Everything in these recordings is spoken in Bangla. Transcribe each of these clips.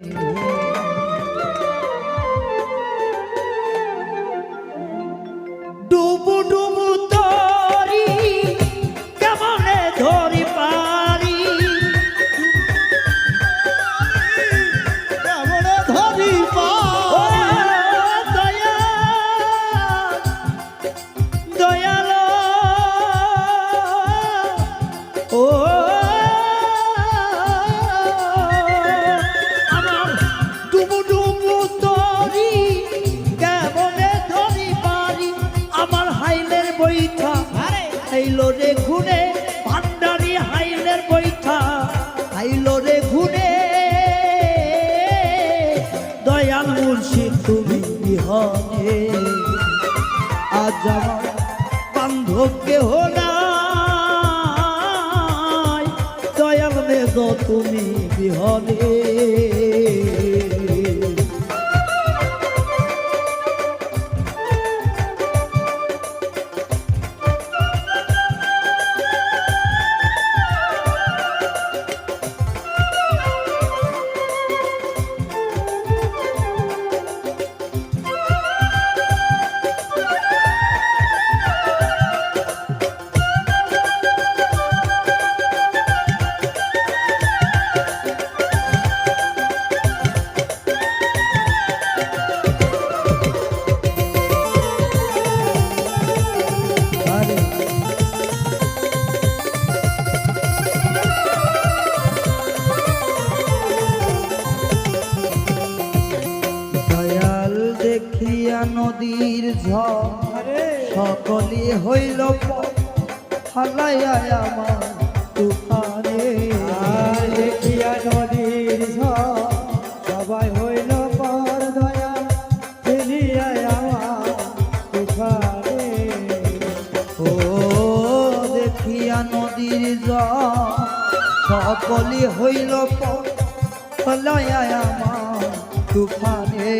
嗯。আজ আমার বান্ধব কেহ নাই। দয়াল দেব তুমি বিহনে। ঝড় সকলে হইল হালাইয়া আমার তুফানে। দেখিয়া নদীর ঝড় সবাই হইল পর দয়া, ফেলিয়া আমার তুফানে। ও দেখিয়া নদীর ঝড় সকলে হইল হালাইয়া আমার তুফানে।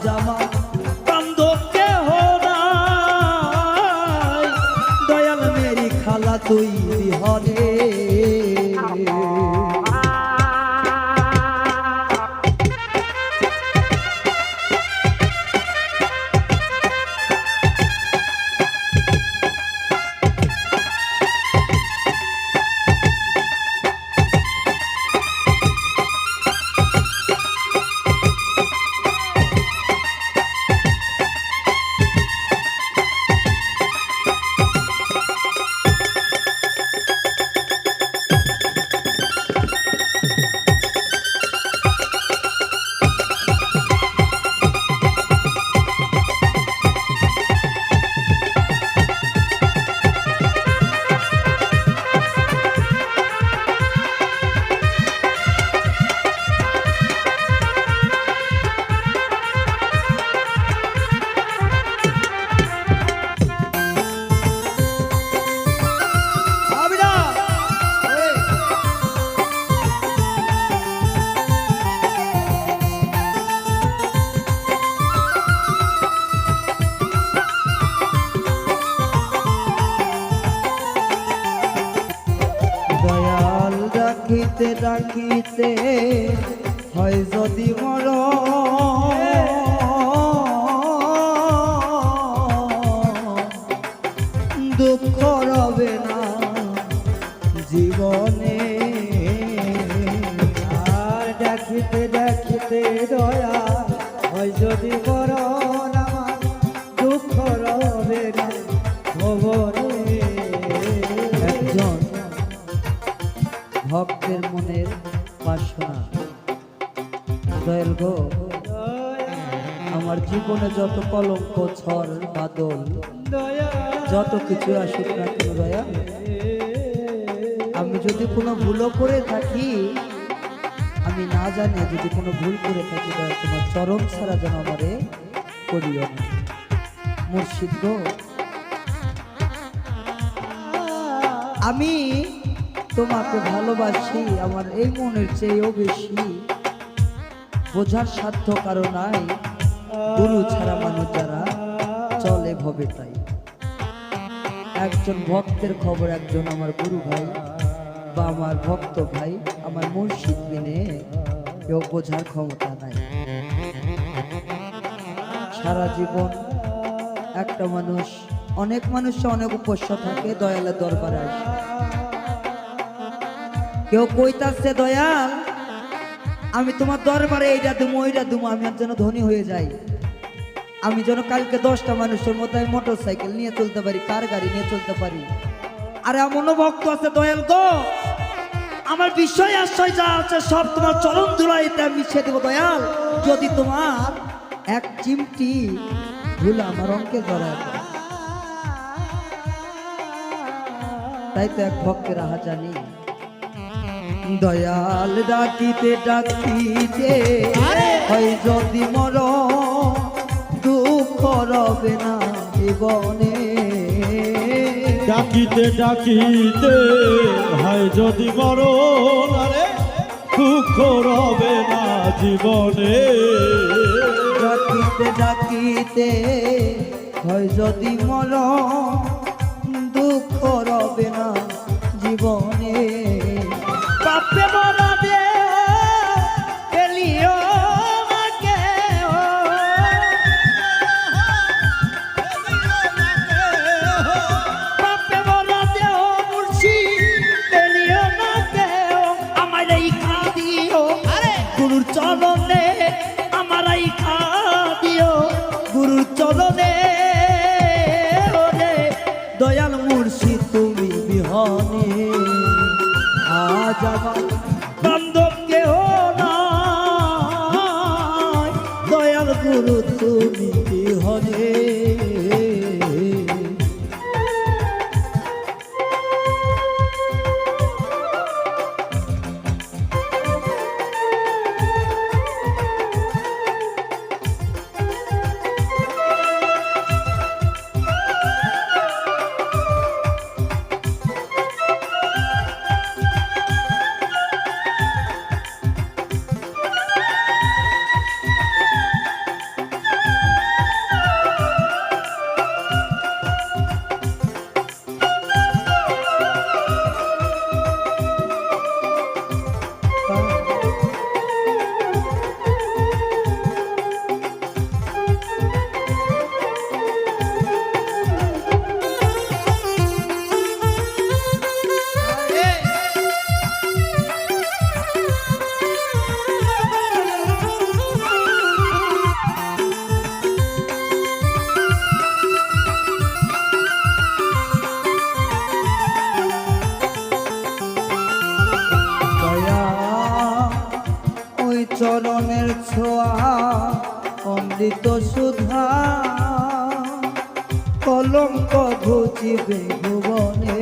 আজ হয় যদি মর দুঃখ রবে না জীবনে। আর ডাকিতে ডাকিতে দয়া হয় যদি মরণ আমার দুঃখ রবে না ভবনে। গো। আমার জীবনে যত কলঙ্ক, ঝড়, বাদল, যত কিছু আসুক না কেন দয়া আমি যদি কোনো ভুলও করে থাকি, আমি না জানি যদি কোনো ভুল করে থাকি দয়া তোমার চরম ছাড়া যেন আমারে করিও না। মুর্শিদ গো, আমি তোমাকে ভালোবাসি, আমার এই মনের চেয়েও বেশি। বোঝার সাধ্য কারও নাই। গুরু ছাড়া মানুষ যারা চলে ভবে তাই। একজন ভক্তের খবর, একজন আমার গুরু ভাই বা আমার ভক্ত ভাই আমার মুর্শিদ বিনে কেউ বোঝার ক্ষমতা নাই। সারা জীবন একটা মানুষ, অনেক মানুষ অনেক উপস্য থাকে, দয়ালের দরবারে আসে। কেউ কইতাছে, দয়াল আমি তোমার দরবারে এইটা দুমো, ওইটা দুমো, আমি যেন ধনী হয়ে যাই। আমি যেন কালকে দশটা মানুষের মতো আমি মোটর সাইকেল নিয়ে চলতে পারি, কার গাড়ি নিয়ে চলতে পারি। আর এমনও ভক্ত আছে দয়াল গো। আমার বিষয় আশ্রয় যা আছে, সব তোমার চরণ ধুলাইতে আমি মিশিয়ে দেবো দয়াল। যদি তোমার এক চিমটি ধুলা আমার অঙ্কে জড়ায় তাই তো এক ভক্তের আহা জানি। দয়াল ডাকিতে ডাকিতে হয় যদি মর দুঃখ রবে না জীবনে। ডাকিতে ডাকিতে হয় যদি আরে দুঃখ রবে না জীবনে। ডাকিতে ডাকিতে হয় যদি মর দুঃখ রবে না জীবনে। up the. আজ আমার ঘুচিবে ভুবনে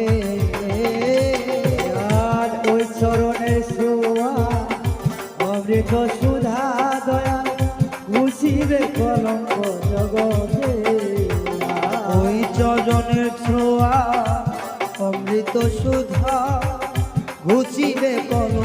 আর ওই চরণের ছোঁয়া অমৃত সুধা দয়া ঘুচিবে কলঙ্ক জগতে। ওই চরণের ছোঁয়া অমৃত সুধা ঘুচিবে কলঙ্ক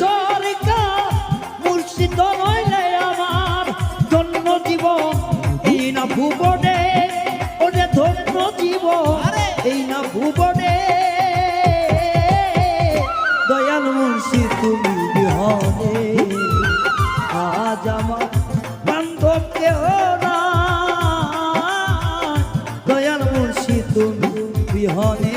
সরকার মুর্শিদ রইলে আমার জন্য জীবন। এই না ভুবনে ওরে ধন্য জীবন। এই না ভুবনে দয়াল মুর্শি তুমি বিহনে। আজ আমার বান্ধব কেহ না দয়াল মুর্শি তুমি বিহনে।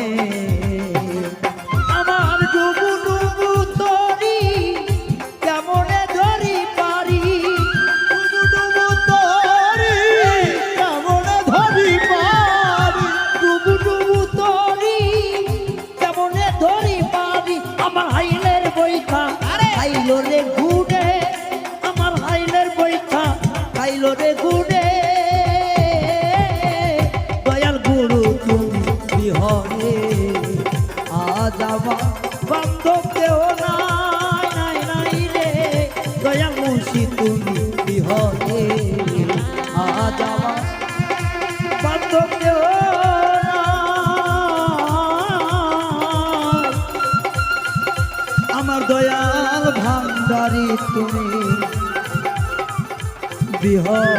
হাইলো রে ঘুরে আমার হাইলের বইটা হাইলো রে ঘুরে দয়াল গুরু, তুমি বিহরে আজ আমার বান্ধব কেহ নাই নাই রে। তুমি বিহরে